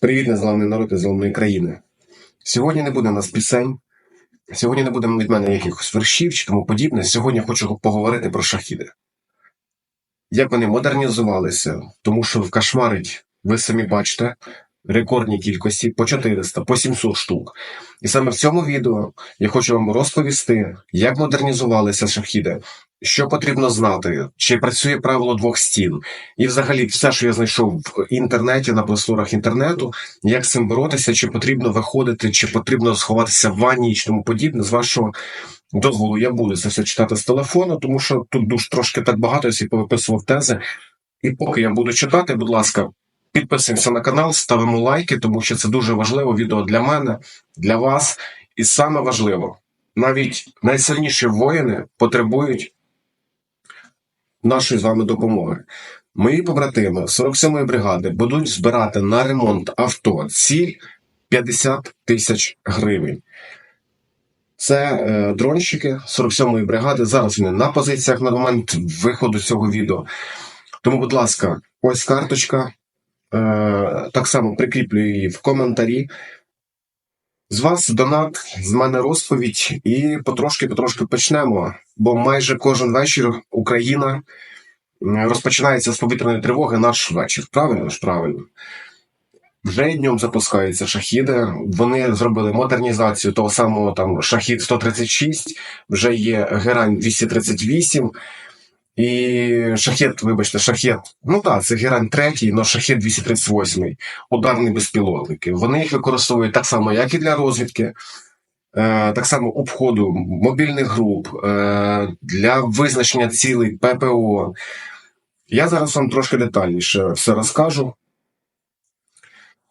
Привіт, незламний народ незламної країни. Сьогодні не буде нас пісень, сьогодні не буде від мене якихось вершів чи тому подібне. Сьогодні хочу поговорити про шахіди. Як вони модернізувалися, тому що в кошмарить, ви самі бачите, рекордні кількості по 400, по 700 штук. І саме в цьому відео я хочу вам розповісти, як модернізувалися шахіди, що потрібно знати, чи працює правило двох стін, і взагалі все, що я знайшов в інтернеті, на просторах інтернету, як з цим боротися, чи потрібно виходити, чи потрібно сховатися в ванні і тому подібне. З вашого дозволу я буду це все читати з телефону, тому що тут дуже трошки так багато, я повиписував тези. І поки я буду читати, будь ласка, підписуємося на канал, ставимо лайки, тому що це дуже важливо відео для мене, для вас. І саме важливо, навіть найсильніші воїни потребують нашої з вами допомоги. Мої побратими 47-ї бригади будуть збирати на ремонт авто ціль 50 тисяч гривень. Це е, дронщики 47-ї бригади. Зараз вони на позиціях на момент виходу цього відео. Тому, будь ласка, ось карточка. Е, так само прикріплюю її в коментарі. З вас донат, з мене розповідь, і потрошки-потрошки почнемо. Бо майже кожен вечір Україна розпочинається з повітряної тривоги наш вечір. Правильно ж правильно. Вже днем запускаються шахіди. Вони зробили модернізацію того самого там шахід 136, вже є Герань 238. І шахет, вибачте, шахет, ну так, це Герань 3, але шахет 238, ударні безпілотники. Вони їх використовують так само, як і для розвідки, так само обходу мобільних груп, е, для визначення цілей ППО. Я зараз вам трошки детальніше все розкажу.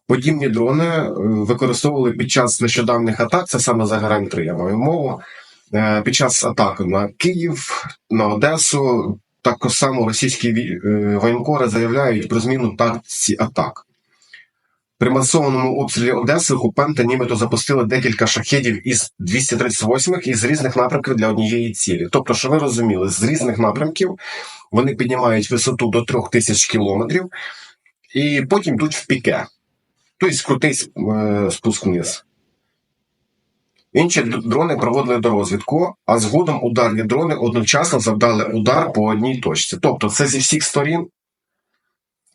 Подібні дрони е, використовували під час нещодавних атак, це саме за Герань 3, я маю мову. Е, Під час атаки на Київ, на Одесу, так само російські е, воєнкори заявляють про зміну тактиці атак. При масованому обстрілі Одеси окупанти нібито запустили декілька шахедів із 238 із різних напрямків для однієї цілі. Тобто, що ви розуміли, з різних напрямків вони піднімають висоту до 3000 кілометрів і потім йдуть в піке. Тобто крутий е, спуск вниз. Інші дрони проводили до розвідку, а згодом ударні дрони одночасно завдали удар по одній точці. Тобто це зі всіх сторін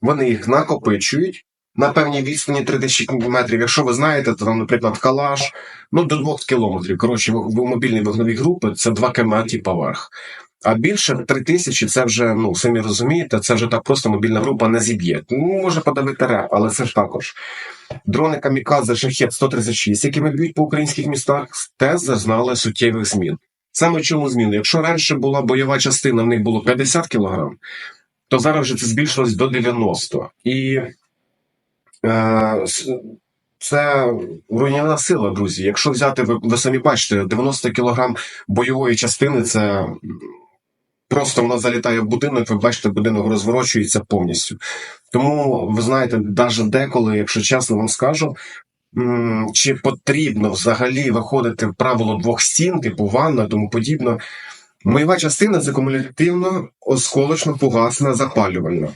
вони їх накопичують на певній відстані 3000 км. Якщо ви знаєте, то там, наприклад, калаш, ну до 2 км. Коротше, в в мобільні вогневі групи це 2 км поверх. А більше 3000 це вже, ну самі розумієте, це вже так просто мобільна група не зіб'є. Ну, може подавити реп, але це ж також. Дрони Камікадзе Шахет 136, якими б'ють по українських містах, теж зазнали суттєвих змін. Саме чому зміни? Якщо раніше була бойова частина, в них було 50 кг, то зараз вже це збільшилось до 90. І це руйнівна сила, друзі. Якщо взяти, ви, ви самі бачите, 90 кг бойової частини це просто вона залітає в будинок, ви бачите, будинок розворочується повністю. Тому ви знаєте, навіть деколи, якщо чесно вам скажу, чи потрібно взагалі виходити в правило двох стін, типу ванна, тому подібне. Бойова частина це кумулятивно осколочно фугасна запалювальна.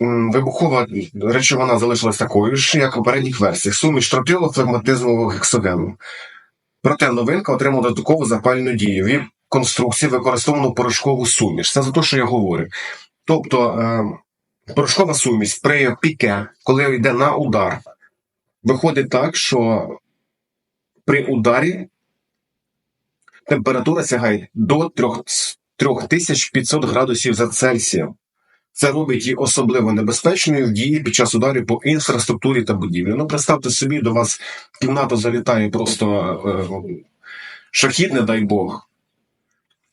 Вибухова речовина залишилась такою ж, як у попередніх версіях. Суміш тротилу флегматизмового гексогену. Проте новинка отримала додаткову запальну дію. В конструкції використовано порошкову суміш. Це за те, що я говорю. Тобто е, порошкова суміш при піке, коли йде на удар, виходить так, що при ударі температура сягає до 3500 градусів за Цельсієм. Це робить її особливо небезпечною в дії під час ударів по інфраструктурі та будівлі. Ну, представте собі, до вас в кімнату залітає просто е, шахід, не дай Бог.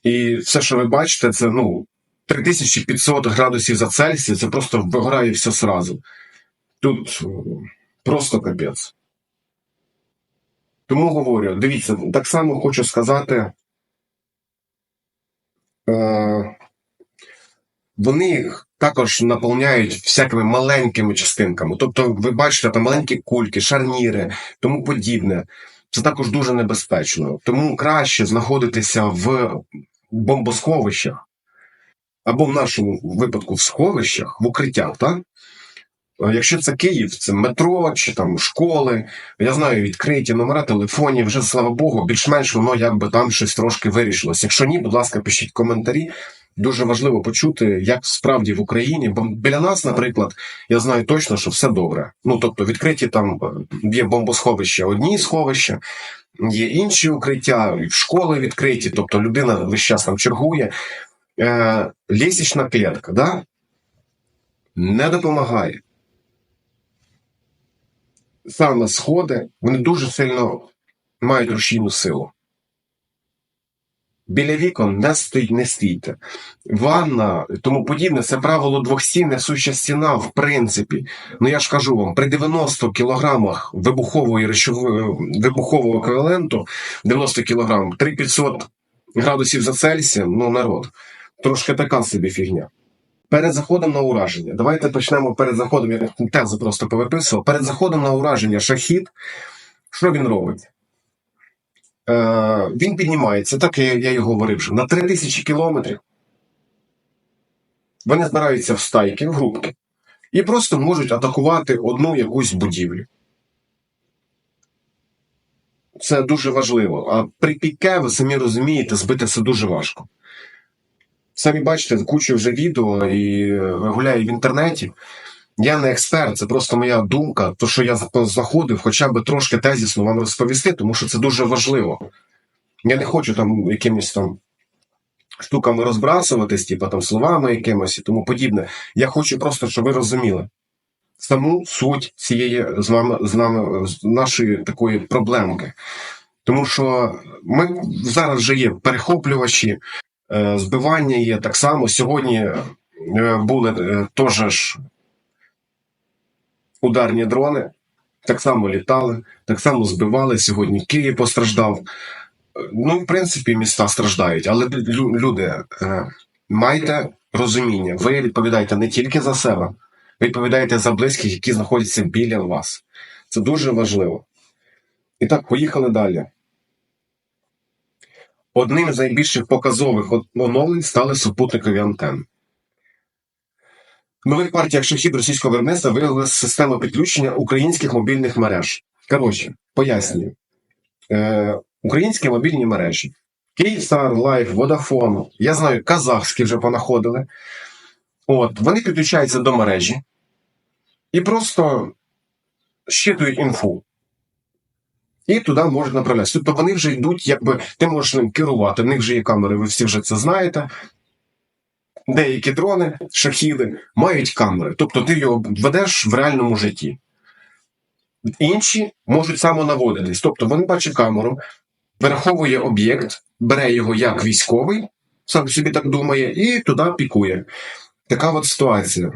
І все, що ви бачите, це ну, 3500 градусів за Цельсію, це просто вигорає все сразу. Тут е, просто капець. Тому говорю, дивіться, так само хочу сказати. Е, вони також наповняють всякими маленькими частинками. Тобто, ви бачите, там маленькі кульки, шарніри, тому подібне. Це також дуже небезпечно. Тому краще знаходитися в бомбосховищах, або в нашому випадку в сховищах, в укриттях, так? Якщо це Київ, це метро чи там школи. Я знаю відкриті номера телефонів. Вже слава Богу, більш-менш воно якби там щось трошки вирішилось. Якщо ні, будь ласка, пишіть коментарі. Дуже важливо почути, як справді в Україні. Бо біля нас, наприклад, я знаю точно, що все добре. Ну тобто, відкриті там е, є бомбосховища, одні сховища, є інші укриття, школи відкриті. Тобто людина весь час там чергує. Е, лісічна клітка, да? не допомагає. Саме сходи, вони дуже сильно мають рушійну силу. Біля вікон не стоїть, не стійте. Ванна, тому подібне, це правило двох стін, несуща стіна, в принципі. Ну я ж кажу вам, при 90 кілограмах вибухової речової вибухового еквіваленту, 90 кілограм, 3500 градусів за Цельсієм, ну народ, трошки така собі фігня. Перед заходом на ураження. Давайте почнемо перед заходом. Я тезу просто повиписував. Перед заходом на ураження шахід. Що він робить? Е, він піднімається, так я, і говорив, що на 3000 кілометрів. Вони збираються в стайки, в групки, і просто можуть атакувати одну якусь будівлю. Це дуже важливо. А при піке, ви самі розумієте, збити це дуже важко. Самі бачите, кучу вже відео і е, гуляю в інтернеті. Я не експерт, це просто моя думка, то що я заходив, хоча б трошки тезісно вам розповісти, тому що це дуже важливо. Я не хочу там якимось там штуками розбрасуватись, типу там словами якимось і тому подібне. Я хочу просто, щоб ви розуміли саму суть цієї з вами з нами нашої такої проблемки. Тому що ми зараз вже є перехоплювачі, е, збивання є так само. Сьогодні е, були е, теж ударні дрони, так само літали, так само збивали. Сьогодні Київ постраждав. Ну, в принципі, міста страждають, але люди, е, майте розуміння, ви відповідаєте не тільки за себе, ви відповідаєте за близьких, які знаходяться біля вас. Це дуже важливо. І так, поїхали далі. Одним з найбільших показових оновлень стали супутникові антени. Нових партіях шахід російського виробництва виявили систему підключення українських мобільних мереж. Коротше, пояснюю. Е, українські мобільні мережі. Київстар, Лайф, Vodafone, я знаю, казахські вже понаходили. От, вони підключаються до мережі і просто щитують інфу. І туди можуть направлятися. Тобто вони вже йдуть, якби ти можеш ним керувати. В них вже є камери, ви всі вже це знаєте. Деякі дрони, шахіди мають камери. Тобто ти його ведеш в реальному житті. Інші можуть самонаводитись. Тобто вони бачать камеру, вираховує об'єкт, бере його як військовий, сам собі так думає, і туди пікує. Така от ситуація.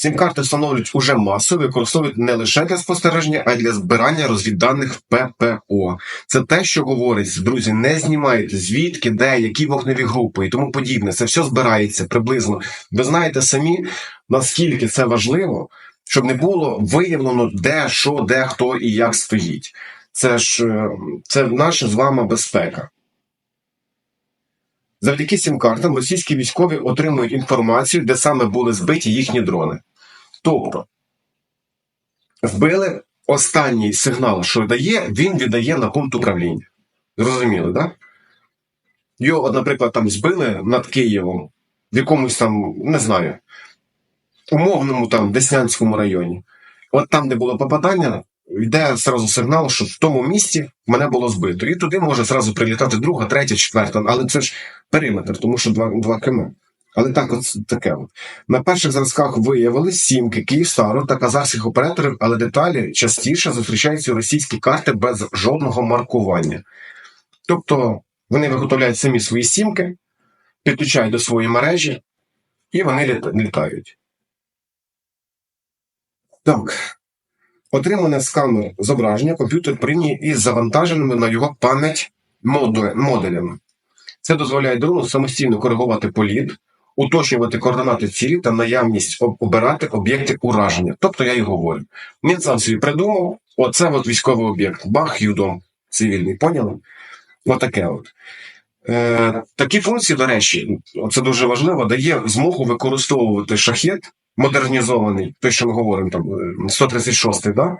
Сім-карти встановлюють уже масово, використовують не лише для спостереження, а й для збирання розвідданих ППО. Це те, що говорить, друзі, не знімайте звідки, де, які вогневі групи і тому подібне. Це все збирається приблизно. Ви знаєте самі, наскільки це важливо, щоб не було виявлено, де, що, де, хто і як стоїть. Це ж е, це наша з вами безпека. Завдяки цим картам російські військові отримують інформацію, де саме були збиті їхні дрони. Тобто, вбили останній сигнал, що дає, він віддає на пункт управління. Зрозуміли, так? Да? Його, наприклад, там збили над Києвом в якомусь там, не знаю, умовному там Деснянському районі. От там, де було попадання, йде зразу сигнал, що в тому місці мене було збито. І туди може зразу прилітати друга, третя, четверта. Але це ж периметр, тому що 2, 2 км. Але так, от таке. От. На перших зразках виявили сімки Київстару та казахських операторів, але деталі частіше зустрічаються російські карти без жодного маркування. Тобто вони виготовляють самі свої сімки, підключають до своєї мережі, і вони літ- літають. Так. Отримане з камер зображення комп'ютер прийняв із завантаженими на його пам'ять моду- моделями. Це дозволяє дрону самостійно коригувати політ, уточнювати координати цілі та наявність обирати об'єкти ураження. Тобто я і говорю. Він сам собі придумав, оце от військовий об'єкт. Бах, юдом цивільний, поняли? Отаке от. Е, такі функції, до речі, це дуже важливо, дає змогу використовувати шахет модернізований, той, що ми говоримо, там е, 136, да?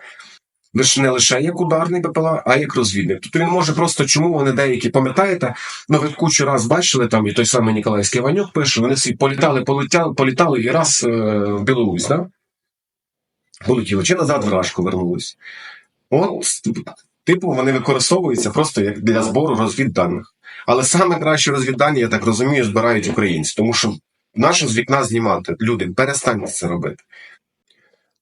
Лише не лише як ударний БПЛА, а як розвідник. Тобто він може просто, чому вони деякі, пам'ятаєте, ну ви кучу раз бачили, там і той самий Ніколаївський Іванюк пише, вони всі політали, полетяли, політали і раз е, в Білорусь, да? полетіли, чи назад в Рашку вернулись. От, типу, вони використовуються просто як для збору розвідданих. Але саме краще розвіддання, я так розумію, збирають українці, тому що наше з вікна знімати. Люди, перестаньте це робити.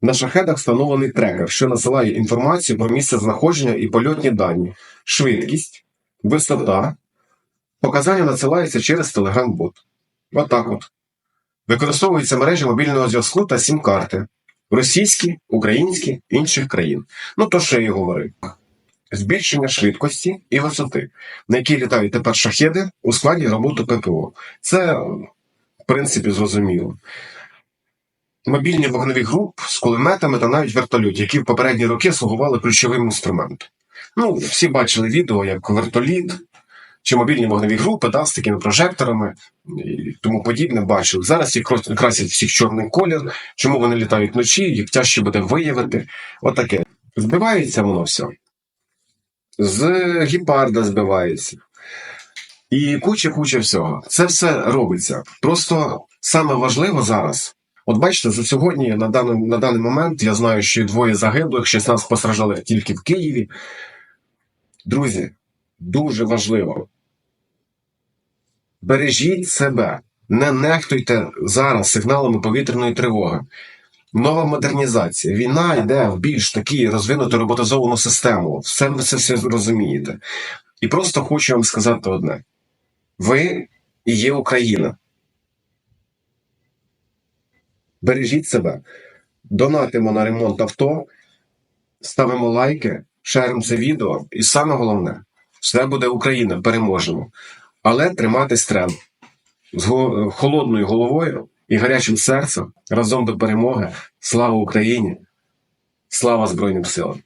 На шахедах встановлений трекер, що насилає інформацію про місце знаходження і польотні дані, швидкість, висота. Показання надсилаються через Telegram-бот. Отак от. Використовуються мережі мобільного зв'язку та сім-карти. Російські, українські, інших країн. Ну, то, що я говорив. Збільшення швидкості і висоти, на якій літають тепер шахеди у складі роботи ППО. Це, в принципі, зрозуміло. Мобільні вогневі груп з кулеметами та навіть вертольотів, які в попередні роки слугували ключовим інструментом. Ну, всі бачили відео, як вертоліт чи мобільні вогневі групи да, з такими прожекторами і тому подібне бачили. Зараз їх красять всіх чорний колір. Чому вони літають вночі, їх тяжче буде виявити. Отаке. Збивається воно все. З гіпарда збивається. І куча-куча всього. Це все робиться. Просто саме важливо зараз. От бачите, за сьогодні на даний, на даний момент я знаю, що двоє загиблих, 16 постраждалих тільки в Києві. Друзі, дуже важливо. Бережіть себе, не нехтуйте зараз сигналами повітряної тривоги. Нова модернізація. Війна йде в більш такі розвинуту роботизовану систему. Все ви це все розумієте. І просто хочу вам сказати одне: ви і є Україна. Бережіть себе, донатимо на ремонт авто, ставимо лайки, шеримо це відео, і саме головне, все буде Україна, переможемо. Але триматись треба з холодною головою і гарячим серцем разом до перемоги. Слава Україні! Слава Збройним силам!